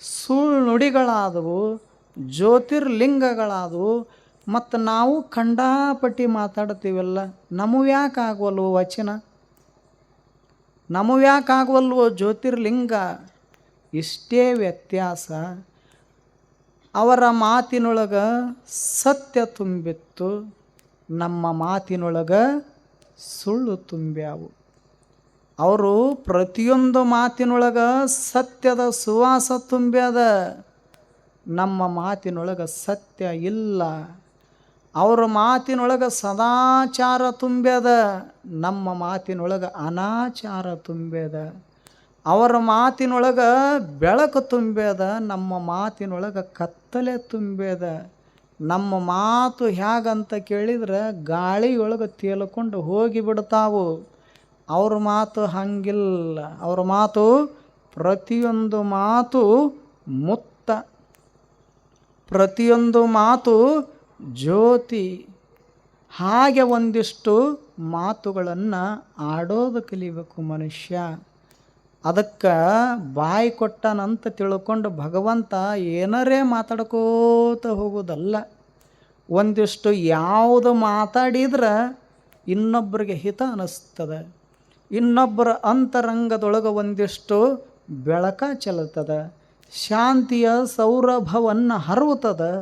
ಸುಳ್ಳು ನುಡಿಗಳಾದವು ಜ್ಯೋತಿರ್ಲಿಂಗಗಳಾದವು, ಮತ್ತು ನಾವು ಖಂಡಾಪಟ್ಟಿ ಮಾತಾಡ್ತೀವಲ್ಲ ನಮಗೆ ಯಾಕೆ ಆಗವಲ್ವು ವಚನ? ನಮಗೆ ಯಾಕೆ ಆಗವಲ್ವೋ ಜ್ಯೋತಿರ್ಲಿಂಗ? ಇಷ್ಟೇ ವ್ಯತ್ಯಾಸ. ಅವರ ಮಾತಿನೊಳಗೆ ಸತ್ಯ ತುಂಬಿತ್ತು, ನಮ್ಮ ಮಾತಿನೊಳಗೆ ಸುಳ್ಳು ತುಂಬ್ಯಾವು. ಅವರು ಪ್ರತಿಯೊಂದು ಮಾತಿನೊಳಗೆ ಸತ್ಯದ ಸುವಾಸ ತುಂಬ್ಯದ ನಮ್ಮ ಮಾತಿನೊಳಗೆ ಸತ್ಯ ಇಲ್ಲ. ಅವರ ಮಾತಿನೊಳಗೆ ಸದಾಚಾರ ತುಂಬ್ಯದ ನಮ್ಮ ಮಾತಿನೊಳಗೆ ಅನಾಚಾರ ತುಂಬ್ಯದ ಅವರ ಮಾತಿನೊಳಗೆ ಬೆಳಕು ತುಂಬ್ಯದ ನಮ್ಮ ಮಾತಿನೊಳಗೆ ಕತ್ತಲೆ ತುಂಬ್ಯದ ನಮ್ಮ ಮಾತು ಹೇಗಂತ ಕೇಳಿದ್ರೆ ಗಾಳಿಯೊಳಗೆ ತೇಲ್ಕೊಂಡು ಹೋಗಿ ಬಿಡ್ತಾವು. ಅವ್ರ ಮಾತು ಹಂಗಿಲ್ಲ. ಅವ್ರ ಮಾತು ಪ್ರತಿಯೊಂದು ಮಾತು ಮುತ್ತ ಪ್ರತಿಯೊಂದು ಮಾತು ಜ್ಯೋತಿ. ಹಾಗೆ ಒಂದಿಷ್ಟು ಮಾತುಗಳನ್ನು ಆಡೋದು ಕಲಿಬೇಕು ಮನುಷ್ಯ. ಅದಕ್ಕೆ ಬಾಯಿ ಕೊಟ್ಟನಂತ ತಿಳ್ಕೊಂಡು ಭಗವಂತ ಏನರೇ ಮಾತಾಡ್ಕೋತ ಹೋಗೋದಲ್ಲ. ಒಂದಿಷ್ಟು ಯಾವುದು ಮಾತಾಡಿದ್ರೆ ಇನ್ನೊಬ್ಬರಿಗೆ ಹಿತ ಅನ್ನಿಸ್ತದೆ ಇನ್ನೊಬ್ಬರ ಅಂತರಂಗದೊಳಗೆ ಒಂದಿಷ್ಟು ಬೆಳಕ ಚೆಲ್ತದೆ ಶಾಂತಿಯ ಸೌರಭವನ್ನು ಹರವುತ್ತದೆ,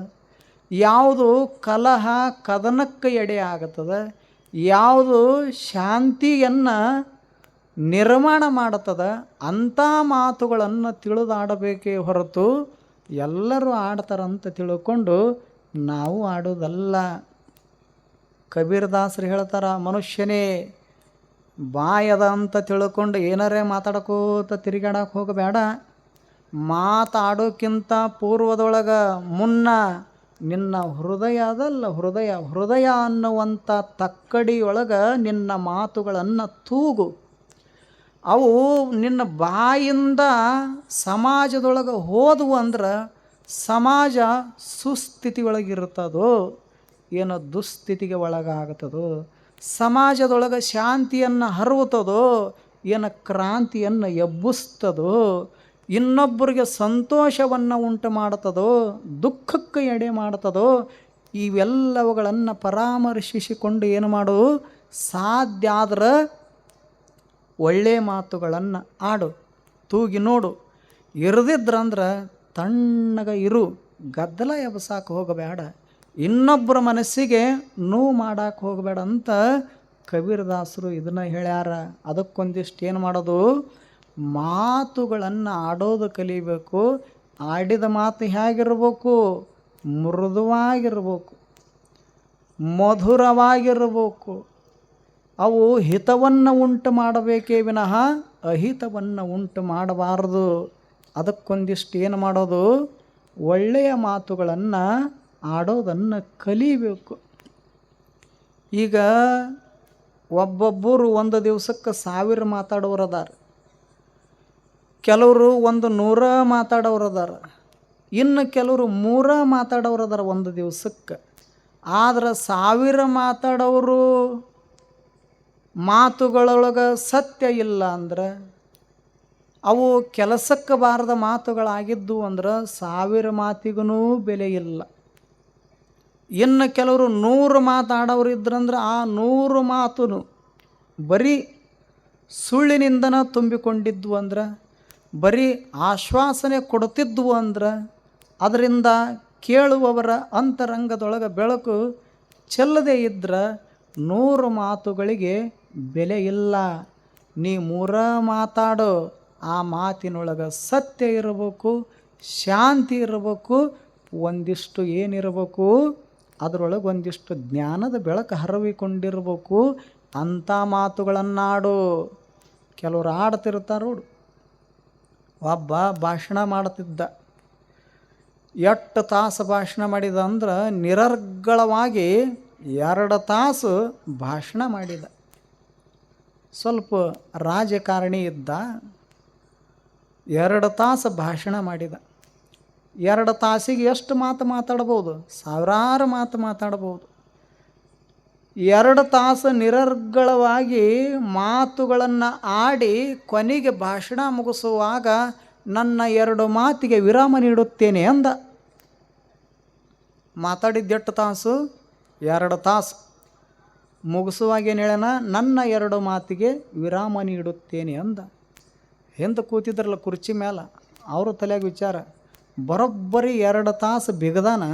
ಯಾವುದು ಕಲಹ ಕದನಕ್ಕೆ ಎಡೆ ಆಗುತ್ತದೆ, ಯಾವುದು ಶಾಂತಿಯನ್ನು ನಿರ್ಮಾಣ ಮಾಡುತ್ತದೆ, ಅಂಥ ಮಾತುಗಳನ್ನು ತಿಳಿದಾಡಬೇಕೇ ಹೊರತು ಎಲ್ಲರೂ ಆಡ್ತಾರಂತ ತಿಳ್ಕೊಂಡು ನಾವು ಆಡೋದಲ್ಲ ಕಬೀರ್ದಾಸರು ಹೇಳ್ತಾರ, ಮನುಷ್ಯನೇ ಬಾಯದ ಅಂತ ತಿಳ್ಕೊಂಡು ಏನಾರೇ ಮಾತಾಡ್ಕೋತ ತಿರುಗಾಡಕ್ಕೆ ಹೋಗಬೇಡ. ಮಾತಾಡೋಕ್ಕಿಂತ ಪೂರ್ವದೊಳಗೆ ಮುನ್ನ ನಿನ್ನ ಹೃದಯ ಅದಲ್ಲ, ಹೃದಯ ಹೃದಯ ಅನ್ನುವಂಥ ತಕ್ಕಡಿಯೊಳಗೆ ನಿನ್ನ ಮಾತುಗಳನ್ನು ತೂಗು. ಅವು ನಿನ್ನ ಬಾಯಿಂದ ಸಮಾಜದೊಳಗೆ ಹೋದವು ಅಂದ್ರೆ ಸಮಾಜ ಸುಸ್ಥಿತಿ ಒಳಗಿರ್ತದೋ ಏನೋ ದುಸ್ಥಿತಿಗೆ ಒಳಗಾಗ್ತದೋ ಸಮಾಜದೊಳಗೆ ಶಾಂತಿಯನ್ನು ಹರವುತ್ತದೋ, ಏನು ಕ್ರಾಂತಿಯನ್ನು ಎಬ್ಬಿಸ್ತದೋ, ಇನ್ನೊಬ್ಬರಿಗೆ ಸಂತೋಷವನ್ನು ಉಂಟು ಮಾಡ್ತದೋ ದುಃಖಕ್ಕೆ ಎಡೆ ಮಾಡ್ತದೋ ಇವೆಲ್ಲವುಗಳನ್ನು ಪರಾಮರ್ಶಿಸಿಕೊಂಡು ಏನು ಮಾಡು? ಸಾಧ್ಯ ಆದ್ರೆ ಒಳ್ಳೆಯ ಮಾತುಗಳನ್ನು ಆಡು. ತೂಗಿ ನೋಡು. ಇರದಿದ್ರಂದ್ರೆ ತಣ್ಣಗೆ ಇರು. ಗದ್ದಲ ಎಬ್ಸಾಕ ಹೋಗಬೇಡ. ಇನ್ನೊಬ್ಬರ ಮನಸ್ಸಿಗೆ ನೋವು ಮಾಡಕ್ಕೆ ಹೋಗಬೇಡ ಅಂತ ಕಬೀರದಾಸರು ಇದನ್ನು ಹೇಳ್ಯಾರ. ಅದಕ್ಕೊಂದಿಷ್ಟು ಏನು ಮಾಡೋದು? ಮಾತುಗಳನ್ನು ಆಡೋದು ಕಲಿಬೇಕು, ಆಡಿದ ಮಾತು ಹೇಗಿರ್ಬೇಕು ಮೃದುವಾಗಿರ್ಬೇಕು, ಮಧುರವಾಗಿರ್ಬೇಕು. ಅವು ಹಿತವನ್ನು ಉಂಟು ಮಾಡಬೇಕೇ ವಿನಃ ಅಹಿತವನ್ನು ಉಂಟು ಮಾಡಬಾರದು. ಅದಕ್ಕೊಂದಿಷ್ಟು ಏನು ಮಾಡೋದು? ಒಳ್ಳೆಯ ಮಾತುಗಳನ್ನು ಆಡೋದನ್ನು ಕಲಿಬೇಕು. ಈಗ ಒಬ್ಬೊಬ್ಬರು ಒಂದು ದಿವಸಕ್ಕೆ ಸಾವಿರ ಮಾತಾಡೋರು ಕೆಲವರು ಒಂದು ನೂರ ಮಾತಾಡೋರು ಇನ್ನು ಕೆಲವರು ಮೂರ ಮಾತಾಡೋರು ಅದಾರ ಒಂದು ದಿವಸಕ್ಕೆ. ಆದ್ರೆ ಸಾವಿರ ಮಾತಾಡೋರು ಮಾತುಗಳೊಳಗೆ ಸತ್ಯ ಇಲ್ಲ ಅಂದ್ರೆ, ಅವು ಕೆಲಸಕ್ಕೆ ಬಾರದ ಮಾತುಗಳಾಗಿದ್ದು ಅಂದ್ರೆ ಸಾವಿರ ಮಾತಿಗೂ ಬೆಲೆ ಇಲ್ಲ. ಇನ್ನು ಕೆಲವರು ನೂರು ಮಾತಾಡೋರು ಇದ್ರಂದ್ರೆ ಆ ನೂರು ಮಾತು ಬರೀ ಸುಳ್ಳಿನಿಂದನ ತುಂಬಿಕೊಂಡಿದ್ವು ಅಂದ್ರೆ, ಬರೀ ಆಶ್ವಾಸನೆ ಕೊಡ್ತಿದ್ವು ಅಂದ್ರೆ, ಅದರಿಂದ ಕೇಳುವವರ ಅಂತರಂಗದೊಳಗೆ ಬೆಳಕು ಚೆಲ್ಲದೇ ಇದ್ರೆ ನೂರು ಮಾತುಗಳಿಗೆ ಬೆಲೆ ಇಲ್ಲ. ನೀ ಮೂರ ಮಾತಾಡೋ, ಆ ಮಾತಿನೊಳಗೆ ಸತ್ಯ ಇರಬೇಕು, ಶಾಂತಿ ಇರಬೇಕು, ಒಂದಿಷ್ಟು ಏನಿರಬೇಕು ಅದರೊಳಗೆ ಒಂದಿಷ್ಟು ಜ್ಞಾನದ ಬೆಳಕು ಹರವಿಕೊಂಡಿರಬೇಕು. ಅಂಥ ಮಾತುಗಳನ್ನಾಡು. ಕೆಲವರು ಆಡ್ತಿರ್ತಾರೆ ನೋಡು. ಒಬ್ಬ ಭಾಷಣ ಮಾಡ್ತಿದ್ದ. ಎಟ್ಟು ತಾಸು ಭಾಷಣ ಮಾಡಿದ ಅಂದ್ರೆ ನಿರರ್ಗಳವಾಗಿ ಎರಡು ತಾಸು ಭಾಷಣ ಮಾಡಿದ. ಸ್ವಲ್ಪ ರಾಜಕಾರಣಿ ಇದ್ದ. ಎರಡು ತಾಸು ಭಾಷಣ ಮಾಡಿದ. ಎರಡು ತಾಸಿಗೆ ಎಷ್ಟು ಮಾತು ಮಾತಾಡ್ಬೋದು? ಸಾವಿರಾರು ಮಾತು ಮಾತಾಡ್ಬೋದು. ಎರಡು ತಾಸು ನಿರರ್ಗಳವಾಗಿ ಮಾತುಗಳನ್ನು ಆಡಿ ಕೊನೆಗೆ ಭಾಷಣ ಮುಗಿಸುವಾಗ ನನ್ನ ಎರಡು ಮಾತಿಗೆ ವಿರಾಮ ನೀಡುತ್ತೇನೆ ಅಂದ. ಮಾತಾಡಿದ್ದೆಟ್ಟು ತಾಸು? ಎರಡು ತಾಸು. ಮುಗಿಸುವಾಗ ಏನು ಹೇಳ್ಯಾನ ನನ್ನ ಎರಡು ಮಾತಿಗೆ ವಿರಾಮ ನೀಡುತ್ತೇನೆ ಅಂದ. ಹಿಂದೆ ಕೂತಿದ್ರಲ್ಲ ಕುರ್ಚಿ ಮೇಲೆ ಅವರು ತಲೆಯಾಗ ವಿಚಾರ. ಬರೋಬ್ಬರಿ ಎರಡು ತಾಸು ಬಿಗದಾನ,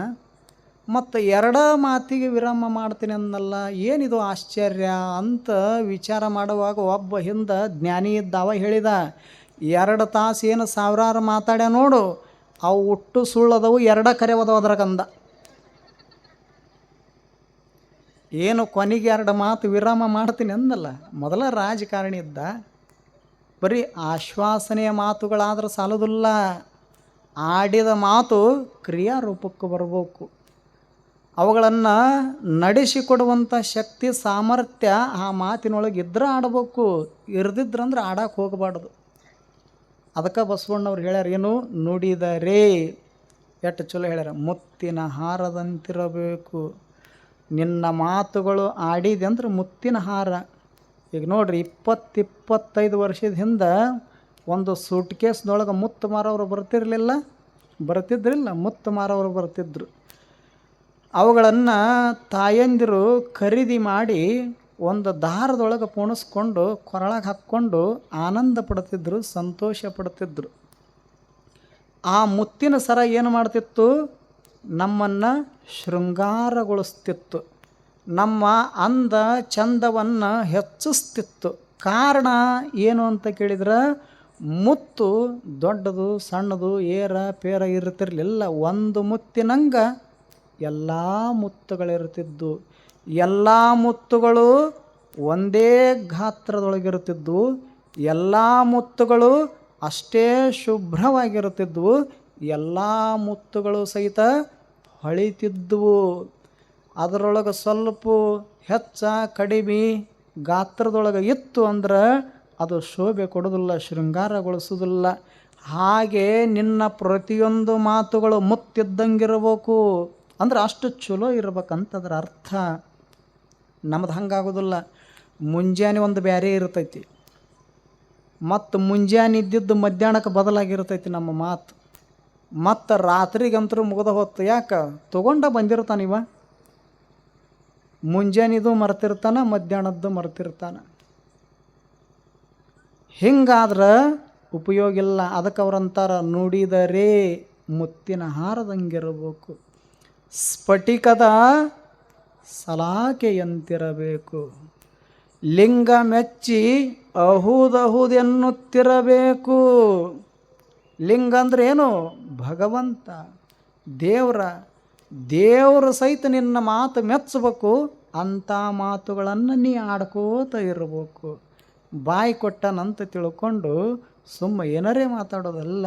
ಮತ್ತು ಎರಡ ಮಾತಿಗೆ ವಿರಾಮ ಮಾಡ್ತೀನಿ ಅನ್ನಲ್ಲ, ಏನಿದು ಆಶ್ಚರ್ಯ ಅಂತ ವಿಚಾರ ಮಾಡುವಾಗ ಒಬ್ಬ ಹಿಂದೆ ಜ್ಞಾನಿ ಇದ್ದಾವ ಹೇಳಿದ, ಎರಡು ತಾಸು ಏನು ಸಾವಿರಾರು ಮಾತಾಡ್ಯ ನೋಡು, ಅವು ಒಟ್ಟು ಸುಳ್ಳದವು ಎರಡ ಕರೆವದವು ಅದ್ರಾಗಂದ ಏನು ಕೊನೆಗೆ ಎರಡು ಮಾತು ವಿರಾಮ ಮಾಡ್ತೀನಿ ಅಂದಲ್ಲ ಮೊದಲ ರಾಜಕಾರಣಿ ಇದ್ದ, ಬರೀ ಆಶ್ವಾಸನೆಯ ಮಾತುಗಳಾದ್ರೆ ಸಾಲೋದಿಲ್ಲ. ಆಡಿದ ಮಾತು ಕ್ರಿಯಾರೂಪಕ್ಕೆ ಬರಬೇಕು. ಅವುಗಳನ್ನು ನಡೆಸಿಕೊಡುವಂಥ ಶಕ್ತಿ, ಸಾಮರ್ಥ್ಯ ಆ ಮಾತಿನೊಳಗೆ ಇದ್ರೆ ಆಡಬೇಕು. ಇರ್ದಿದ್ರಂದ್ರೆ ಆಡಕ್ಕೆ ಹೋಗಬಾರ್ದು. ಅದಕ್ಕೆ ಬಸವಣ್ಣವ್ರು ಹೇಳ್ಯಾರ, ಏನು ನುಡಿದರೆ, ಎಷ್ಟು ಚಲೋ ಹೇಳ್ಯಾರ, ಮುತ್ತಿನ ಹಾರದಂತಿರಬೇಕು. ನಿನ್ನ ಮಾತುಗಳು ಆಡಿದೆ ಅಂದ್ರೆ ಮುತ್ತಿನ ಹಾರ. ಈಗ ನೋಡ್ರಿ, ಇಪ್ಪತ್ತಿಪ್ಪತ್ತೈದು ವರ್ಷದ ಹಿಂದೆ ಒಂದು ಸೂಟ್ ಕೇಸ್ನೊಳಗೆ ಮುತ್ತು ಮಾರೋರು ಬರ್ತಿರಲಿಲ್ಲ, ಬರ್ತಿದ್ರಿಲ್ಲ, ಮುತ್ತು ಮಾರೋರು ಬರ್ತಿದ್ದರು ಅವುಗಳನ್ನು ತಾಯಂದಿರು ಖರೀದಿ ಮಾಡಿ ಒಂದು ದಾರದೊಳಗೆ ಪೋಣಿಸ್ಕೊಂಡು, ಕೊರಳಗೆ ಹಾಕ್ಕೊಂಡು ಆನಂದ ಪಡ್ತಿದ್ರು, ಸಂತೋಷ ಪಡ್ತಿದ್ರು. ಆ ಮುತ್ತಿನ ಸರ ಏನು ಮಾಡ್ತಿತ್ತು? ನಮ್ಮನ್ನು ಶೃಂಗಾರಗೊಳಿಸ್ತಿತ್ತು. ನಮ್ಮ ಅಂದ ಚಂದವನ್ನು ಹೆಚ್ಚಿಸ್ತಿತ್ತು. ಕಾರಣ ಏನು ಅಂತ ಕೇಳಿದ್ರೆ? ಮುತ್ತು ದೊಡ್ಡದು, ಸಣ್ಣದು, ಏರ, ಪೇರ ಇರ್ತಿರ್ಲಿಲ್ಲ ಒಂದು ಮುತ್ತಿನಂಗ ಎಲ್ಲ ಮುತ್ತುಗಳಿರ್ತಿದ್ದು ಎಲ್ಲ ಮುತ್ತುಗಳು ಒಂದೇ ಗಾತ್ರದೊಳಗಿರುತ್ತಿದ್ದವು ಎಲ್ಲ ಮುತ್ತುಗಳು ಅಷ್ಟೇ ಶುಭ್ರವಾಗಿರುತ್ತಿದ್ದವು ಎಲ್ಲ ಮುತ್ತುಗಳು ಸಹಿತ ಹೊಳಿತಿದ್ವು. ಅದರೊಳಗೆ ಸ್ವಲ್ಪ ಹೆಚ್ಚ ಕಡಿಮೆ ಗಾತ್ರದೊಳಗೆ ಇತ್ತು ಅಂದ್ರೆ ಅದು ಶೋಭೆ ಕೊಡೋದಿಲ್ಲ ಶೃಂಗಾರಗೊಳಿಸೋದಿಲ್ಲ ಹಾಗೆ ನಿನ್ನ ಪ್ರತಿಯೊಂದು ಮಾತುಗಳು ಮುತ್ತಿದ್ದಂಗಿರಬೇಕು. ಅಂದ್ರೆ ಅಷ್ಟು ಚಲೋ ಇರ್ಬೇಕಂತದ್ರ ಅರ್ಥ. ನಮ್ದು ಹಂಗಾಗೋದಿಲ್ಲ. ಮುಂಜಾನೆ ಒಂದು ಬ್ಯಾರೆ ಇರ್ತೈತಿ. ಮತ್ತು ಮುಂಜಾನೆ ಇದ್ದಿದ್ದು ಮಧ್ಯಾಹ್ನಕ್ಕೆ ಬದಲಾಗಿರ್ತೈತಿ ನಮ್ಮ ಮಾತು. ಮತ್ತು ರಾತ್ರಿಗಂತರೂ ಮುಗಿದ ಹೊತ್ತು ಯಾಕೆ? ತೊಗೊಂಡ ಬಂದಿರ್ತಾನಿವ ಮುಂಜಾನಿದು ಮರ್ತಿರ್ತಾನೆ, ಮಧ್ಯಾಹ್ನದ್ದು ಮರ್ತಿರ್ತಾನ. ಹಿಂಗಾದ್ರೆ ಉಪಯೋಗ ಇಲ್ಲ. ಅದಕ್ಕೆ ಅವರಂತಾರ ನುಡಿದರೆ ಮುತ್ತಿನ ಹಾರದಂಗಿರಬೇಕು. ಸ್ಫಟಿಕದ ಸಲಾಕೆಯಂತಿರಬೇಕು. ಲಿಂಗ ಮೆಚ್ಚಿ ಅಹುದಹುದೆನ್ನುತ್ತಿರಬೇಕು ಲಿಂಗ ಅಂದ್ರೆ ಏನು? ಭಗವಂತ, ದೇವರ. ದೇವ್ರ ಸಹಿತ ನಿನ್ನ ಮಾತು ಮೆಚ್ಚಬೇಕು. ಅಂಥ ಮಾತುಗಳನ್ನು ನೀ ಆಡ್ಕೋತ ಇರಬೇಕು. ಬಾಯಿ ಕೊಟ್ಟನಂತ ತಿಳ್ಕೊಂಡು ಸುಮ್ಮ ಏನರೇ ಮಾತಾಡೋದಲ್ಲ.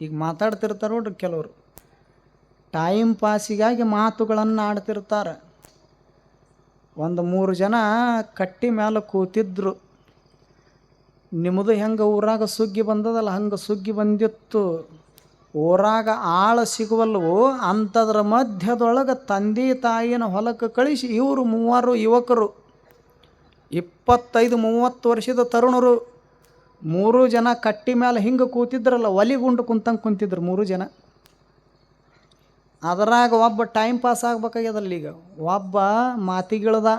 ಈಗ ಮಾತಾಡ್ತಿರ್ತಾರೆ ಕೆಲವರು. ಟೈಮ್ ಪಾಸಿಗಾಗಿ ಮಾತುಗಳನ್ನು ಆಡ್ತಿರ್ತಾರೆ. ಒಂದು ಮೂರು ಜನ ಕಟ್ಟಿ ಮೇಲೆ ಕೂತಿದ್ರು. ನಿಮ್ಮದು ಹೆಂಗೆ ಊರಾಗ ಸುಗ್ಗಿ ಬಂದದಲ್ಲ, ಹಂಗೆ ಸುಗ್ಗಿ ಬಂದಿತ್ತು. ಊರಾಗ ಆಳ ಸಿಗುವಲ್ವೋ ಅಂಥದ್ರ ಮಧ್ಯದೊಳಗೆ ತಂದೆ ತಾಯಿನ ಹೊಲಕ್ಕೆ ಕಳಿಸಿ ಇವರು ಮೂವರು ಯುವಕರು. ಇಪ್ಪತ್ತೈದು, ಮೂವತ್ತು ವರ್ಷದ ತರುಣರು ಮೂರು ಜನ ಕಟ್ಟಿ ಮೇಲೆ ಹಿಂಗೆ ಕೂತಿದ್ರಲ್ಲ, ಒಲಿಗುಂಡು ಕುಂತಂಗೆ ಕುಂತಿದ್ರು ಮೂರು ಜನ. ಅದರಾಗ ಒಬ್ಬ ಟೈಮ್ ಪಾಸ್ ಆಗ್ಬೇಕಾಗ್ಯದಲ್ಲ ಈಗ. ಒಬ್ಬ ಮಾತಿಗಿಳ್ದ,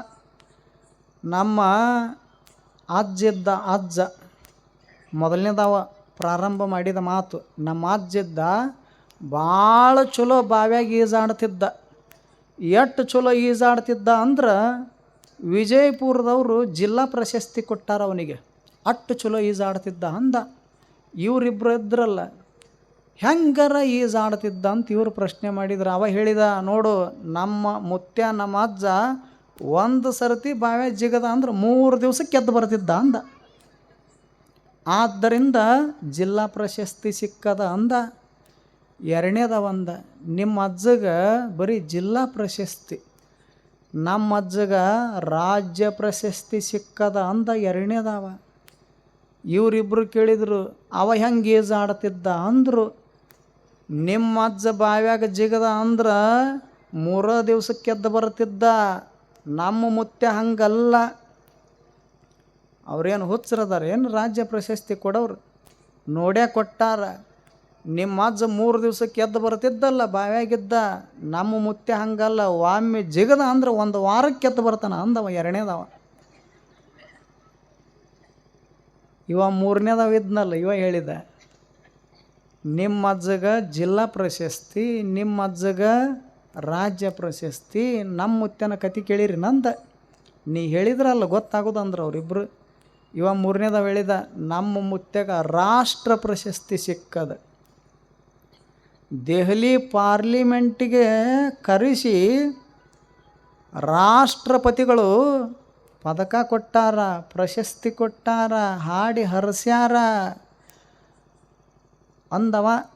ನಮ್ಮ ಅಜ್ಜಿದ್ದ ಅಜ್ಜ, ಮೊದಲನೇದವ ಪ್ರಾರಂಭ ಮಾಡಿದ ಮಾತು, ನಮ್ಮ ಅಜ್ಜಿದ್ದ ಭಾಳ ಚಲೋ ಬಾವ್ಯಾಗ ಈಜಾಡ್ತಿದ್ದ. ಎಷ್ಟು ಚಲೋ ಈಜಾಡ್ತಿದ್ದ ಅಂದ್ರೆ ವಿಜಯಪುರದವರು ಜಿಲ್ಲಾ ಪ್ರಶಸ್ತಿ ಕೊಟ್ಟಾರ ಅವನಿಗೆ. ಅಟ್ಟು ಚಲೋ ಈಜಾಡ್ತಿದ್ದ ಅಂದ. ಇವರಿಬ್ಬರು ಇದ್ರಲ್ಲ, ಹೆಂಗಾರ ಈಜಾಡ್ತಿದ್ದ ಅಂತ ಇವರು ಪ್ರಶ್ನೆ ಮಾಡಿದ್ರು. ಅವ ಹೇಳಿದ, ನೋಡು, ನಮ್ಮ ಮುತ್ಯ, ನಮ್ಮ ಅಜ್ಜ ಒಂದು ಸರ್ತಿ ಬಾವೆ ಜಿಗದ ಅಂದ್ರೆ ಮೂರು ದಿವಸಕ್ಕೆ ಎದ್ದು ಬರ್ತಿದ್ದ ಅಂದ. ಆದ್ದರಿಂದ ಜಿಲ್ಲಾ ಪ್ರಶಸ್ತಿ ಸಿಕ್ಕದ ಅಂದ. ಎರಡನೇದ ಒಂದ, ನಿಮ್ಮ ಅಜ್ಜಗ ಬರೀ ಜಿಲ್ಲಾ ಪ್ರಶಸ್ತಿ ನಮ್ಮ ಅಜ್ಜಗ ರಾಜ್ಯ ಪ್ರಶಸ್ತಿ ಸಿಕ್ಕದ ಅಂದ ಎರಡನೇದವ. ಇವರಿಬ್ಬರು ಕೇಳಿದರು, ಅವ ಹೆಂಗೆ ಈಜಾಡ್ತಿದ್ದ ಅಂದರು, ನಿಮ್ಮ ಅಜ್ಜ ಬಾವ್ಯಾಗ ಜಿಗದ ಅಂದ್ರೆ ಮೂರ ದಿವಸಕ್ಕೆದ್ದು ಬರ್ತಿದ್ದ. ನಮ್ಮ ಮುತ್ತೆ ಹಂಗಲ್ಲ. ಅವ್ರೇನು ಹುಚ್ಚರದಾರ, ಏನು ರಾಜ್ಯ ಪ್ರಶಸ್ತಿ ಕೊಡೋರು? ನೋಡ್ಯಾ ಕೊಟ್ಟಾರ. ನಿಮ್ಮ ಅಜ್ಜ ಮೂರು ದಿವಸಕ್ಕೆ ಎದ್ದು ಬರ್ತಿದ್ದಲ್ಲ, ಬಾವ್ಯಾಗಿದ್ದ, ನಮ್ಮ ಮುತ್ತೆ ಹಂಗಲ್ಲ ಒಮ್ಮೆ ಜಿಗದ ಅಂದ್ರೆ ಒಂದು ವಾರಕ್ಕೆ ಎದ್ದು ಬರ್ತಾನ, ಅಂದವ, ಎರಡನೇದವ. ಇವ ಮೂರನೇದವ ಇದ್ನಲ್ಲ, ಇವ ಹೇಳಿದ, ನಿಮ್ಮ ಅಜ್ಜಗ ಜಿಲ್ಲಾ ಪ್ರಶಸ್ತಿ, ನಿಮ್ಮ ಅಜ್ಜಗ ರಾಜ್ಯ ಪ್ರಶಸ್ತಿ, ನಮ್ಮ ಮುತ್ತೆನ ಕತಿ ಕೇಳಿರಿ ನಂದ. ನೀ ಹೇಳಿದ್ರಲ್ಲ ಗೊತ್ತಾಗೋದು ಅಂದ್ರೆ ಅವರಿಬ್ಬರು ಇವ ಮೂರನೇದವ ಹೇಳಿದ, ನಮ್ಮ ಮುತ್ತೆಗ ರಾಷ್ಟ್ರ ಪ್ರಶಸ್ತಿ ಸಿಕ್ಕದ. ದೆಹಲಿ ಪಾರ್ಲಿಮೆಂಟಿಗೆ ಕರೆಸಿ ರಾಷ್ಟ್ರಪತಿಗಳು ಪದಕ ಕೊಟ್ಟಾರ, ಪ್ರಶಸ್ತಿ ಕೊಟ್ಟಾರ, ಹಾಡಿ ಹರಸ್ಯಾರ ಅಂದವ.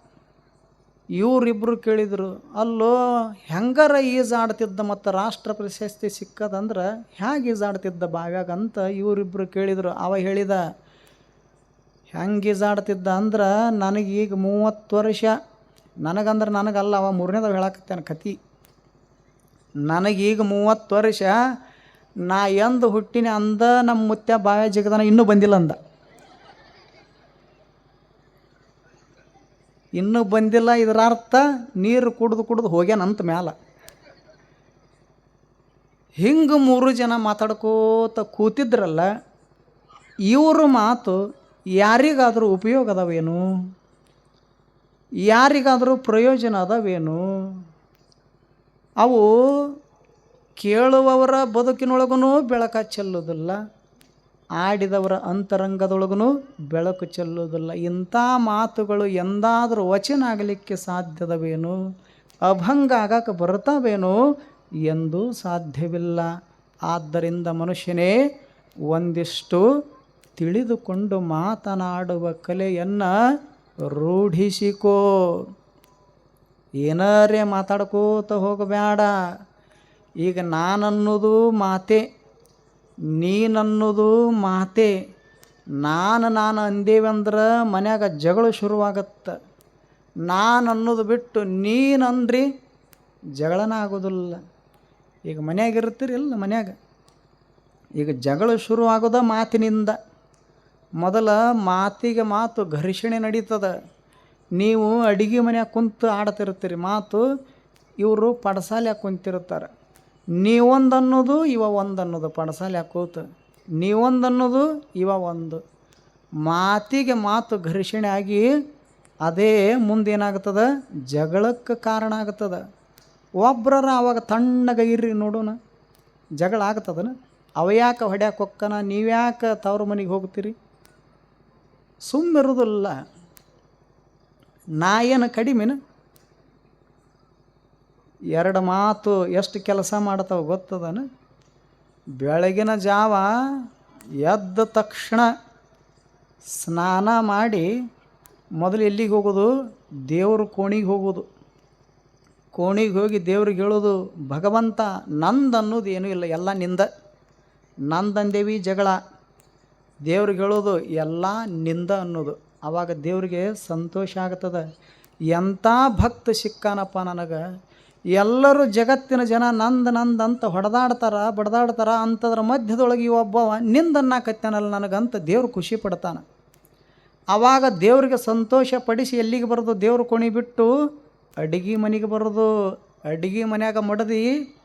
ಇವರಿಬ್ಬರು ಕೇಳಿದರು, ಅಲ್ಲೋ, ಹೆಂಗಾರ ಈಜಾಡ್ತಿದ್ದ ಮತ್ತು ರಾಷ್ಟ್ರ ಪ್ರಶಸ್ತಿ ಸಿಕ್ಕದಂದ್ರೆ ಹ್ಯಾಗೆ ಈಜಾಡ್ತಿದ್ದ ಬಾವ್ಯಾಗ? ಅಂತ ಇವರಿಬ್ಬರು ಕೇಳಿದರು. ಅವ ಹೇಳಿದ, ಹೆಂಗೆ ಈಜಾಡ್ತಿದ್ದ ಅಂದ್ರೆ ನನಗೀಗ ಮೂವತ್ತು ವರ್ಷ. ನನಗಂದ್ರೆ ನನಗಲ್ಲ, ಅವ ಮೂರನೇದವ ಹೇಳಕತ್ತೇನೆ ಕತಿ. ನನಗೀಗ ಮೂವತ್ತು ವರ್ಷ, ನಾ ಎಂದು ಹುಟ್ಟಿನ ಅಂದ ನಮ್ಮ ಮುತ್ಯ ಬಾವ್ಯ ಜಗದನ ಇನ್ನೂ ಬಂದಿಲ್ಲ ಅಂದ. ಇನ್ನೂ ಬಂದಿಲ್ಲ, ಇದರ ಅರ್ಥ ನೀರು ಕುಡ್ದು ಕುಡ್ದು ಹೋಗ್ಯಾನಂತ ಮ್ಯಾಲ. ಹಿಂಗೆ ಮೂರು ಜನ ಮಾತಾಡ್ಕೋತ ಕೂತಿದ್ರಲ್ಲ, ಇವ್ರ ಮಾತು ಯಾರಿಗಾದರೂ ಉಪಯೋಗ ಅದಾವೇನು? ಯಾರಿಗಾದರೂ ಪ್ರಯೋಜನ ಅದಾವೇನು ಅವು ಕೇಳುವವರ ಬದುಕಿನೊಳಗೂ ಬೆಳಕ ಚೆಲ್ಲೋದಿಲ್ಲ ಆಡಿದವರ ಅಂತರಂಗದೊಳಗೂ ಬೆಳಕು ಚೆಲ್ಲೋದಿಲ್ಲ ಇಂಥ ಮಾತುಗಳು ಎಂದಾದರೂ ವಚನ ಆಗಲಿಕ್ಕೆ ಸಾಧ್ಯದವೇನು? ಅಭಂಗ ಆಗಕ್ಕೆ ಬರ್ತಾವೇನು ಎಂದು ಸಾಧ್ಯವಿಲ್ಲ. ಆದ್ದರಿಂದ ಮನುಷ್ಯನೇ, ಒಂದಿಷ್ಟು ತಿಳಿದುಕೊಂಡು ಮಾತನಾಡುವ ಕಲೆಯನ್ನು ರೂಢಿಸಿಕೋ. ಏನಾರೇ ಮಾತಾಡ್ಕೋತ ಹೋಗಬೇಡ. ಈಗ ನಾನನ್ನೋದು ಮಾತೆ, ನೀನನ್ನೋದು ಮಾತೆ. ನಾನು ನಾನು ಅಂದೇವಂದ್ರೆ ಮನ್ಯಾಗ ಜಗಳ ಶುರುವಾಗತ್ತೆ. ನಾನು ಅನ್ನೋದು ಬಿಟ್ಟು ನೀನಂದ್ರಿ ಜಗಳನ ಆಗೋದಿಲ್ಲ. ಈಗ ಮನ್ಯಾಗ ಇರ್ತೀರಿಲ್ಲ ಮನ್ಯಾಗ. ಈಗ ಜಗಳ ಶುರು ಮಾತಿನಿಂದ. ಮೊದಲ ಮಾತಿಗೆ ಮಾತು ಘರ್ಷಣೆ ನಡೀತದ. ನೀವು ಅಡಿಗೆ ಮನ್ಯಾಗ ಕುಂತು ಆಡ್ತಿರ್ತೀರಿ. ಮಾತು ಇವರು ಪಡಸಾಲ್ಯಾಗ ಕುಂತಿರ್ತಾರೆ. ನೀವೊಂದು ಅನ್ನೋದು, ಇವ ಒಂದು ಅನ್ನೋದು ಪಡಸಾಲ್ಯಾಗ ಕೂತು. ನೀವೊಂದು ಅನ್ನೋದು, ಇವ ಒಂದು. ಮಾತಿಗೆ ಮಾತು ಘರ್ಷಣೆ ಆಗಿ ಅದೇ ಮುಂದೇನಾಗ್ತದೆ? ಜಗಳಕ್ಕೆ ಕಾರಣ ಆಗ್ತದ. ಒಬ್ರರ ಅವಾಗ ತಣ್ಣಗೆ ಇರ್ರಿ ನೋಡೋಣ ಜಗಳ ಆಗ್ತದನ? ಅವ ಯಾಕೆ ಹೊಡ್ಯಾಕೆ ಹೊಕ್ಕನ? ನೀವ್ಯಾಕೆ ತವ್ರ ಮನೆಗೆ ಹೋಗ್ತೀರಿ? ಸುಮ್ಮಿರೋದಿಲ್ಲ. ನಾ ಏನು ಕಡಿಮೆನ ಎರಡು ಮಾತು ಎಷ್ಟು ಕೆಲಸ ಮಾಡ್ತಾವೆ ಗೊತ್ತದನ? ಬೆಳಗಿನ ಜಾವ ಎದ್ದ ತಕ್ಷಣ ಸ್ನಾನ ಮಾಡಿ ಮೊದಲು ಎಲ್ಲಿಗೆ ಹೋಗೋದು? ದೇವ್ರ ಕೋಣಿಗೆ ಹೋಗೋದು. ಕೋಣಿಗೆ ಹೋಗಿ ದೇವ್ರಿಗೆ ಹೇಳೋದು, ಭಗವಂತ ನಂದು ಅನ್ನೋದು ಏನೂ ಇಲ್ಲ, ಎಲ್ಲ ನಿಂದ. ನಂದಂದೇವಿ ಜಗಳ. ದೇವ್ರಿಗೆ ಹೇಳೋದು ಎಲ್ಲ ನಿಂದ ಅನ್ನೋದು. ಆವಾಗ ದೇವ್ರಿಗೆ ಸಂತೋಷ ಆಗ್ತದೆ. ಎಂಥ ಭಕ್ತ ಸಿಕ್ಕಾನಪ್ಪ ನನಗೆ. ಎಲ್ಲರೂ ಜಗತ್ತಿನ ಜನ ನಂದು ನಂದು ಅಂತ ಹೊಡೆದಾಡ್ತಾರ, ಬಡ್ದಾಡ್ತಾರ ಅಂಥದ್ರ ಮಧ್ಯದೊಳಗೆ ಒಬ್ಬವ ನಿಂದನ್ನಾಕತ್ತಾನಲ್ಲ ನನಗಂತ ದೇವ್ರು ಖುಷಿ ಪಡ್ತಾನೆ. ಆವಾಗ ದೇವ್ರಿಗೆ ಸಂತೋಷ ಪಡಿಸಿ ಎಲ್ಲಿಗೆ ಬರೋದು? ದೇವ್ರ ಕೊಣಿ ಬಿಟ್ಟು ಅಡಿಗೆ ಮನೆಗೆ ಬರೋದು. ಅಡಿಗೆ ಮನ್ಯಾಗ ಮಡದಿ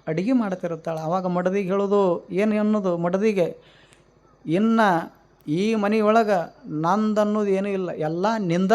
ಅಡಿಗೆ ಮಾಡ್ತಿರ್ತಾಳೆ ಆವಾಗ ಮಡದಿಗೆ ಹೇಳೋದು ಏನು ಅನ್ನೋದು? ಮಡದಿಗೆ, ಇನ್ನು ಈ ಮನೆಯೊಳಗೆ ನಂದು ಅನ್ನೋದು ಏನೂ ಇಲ್ಲ. ಎಲ್ಲ ನಿಂದ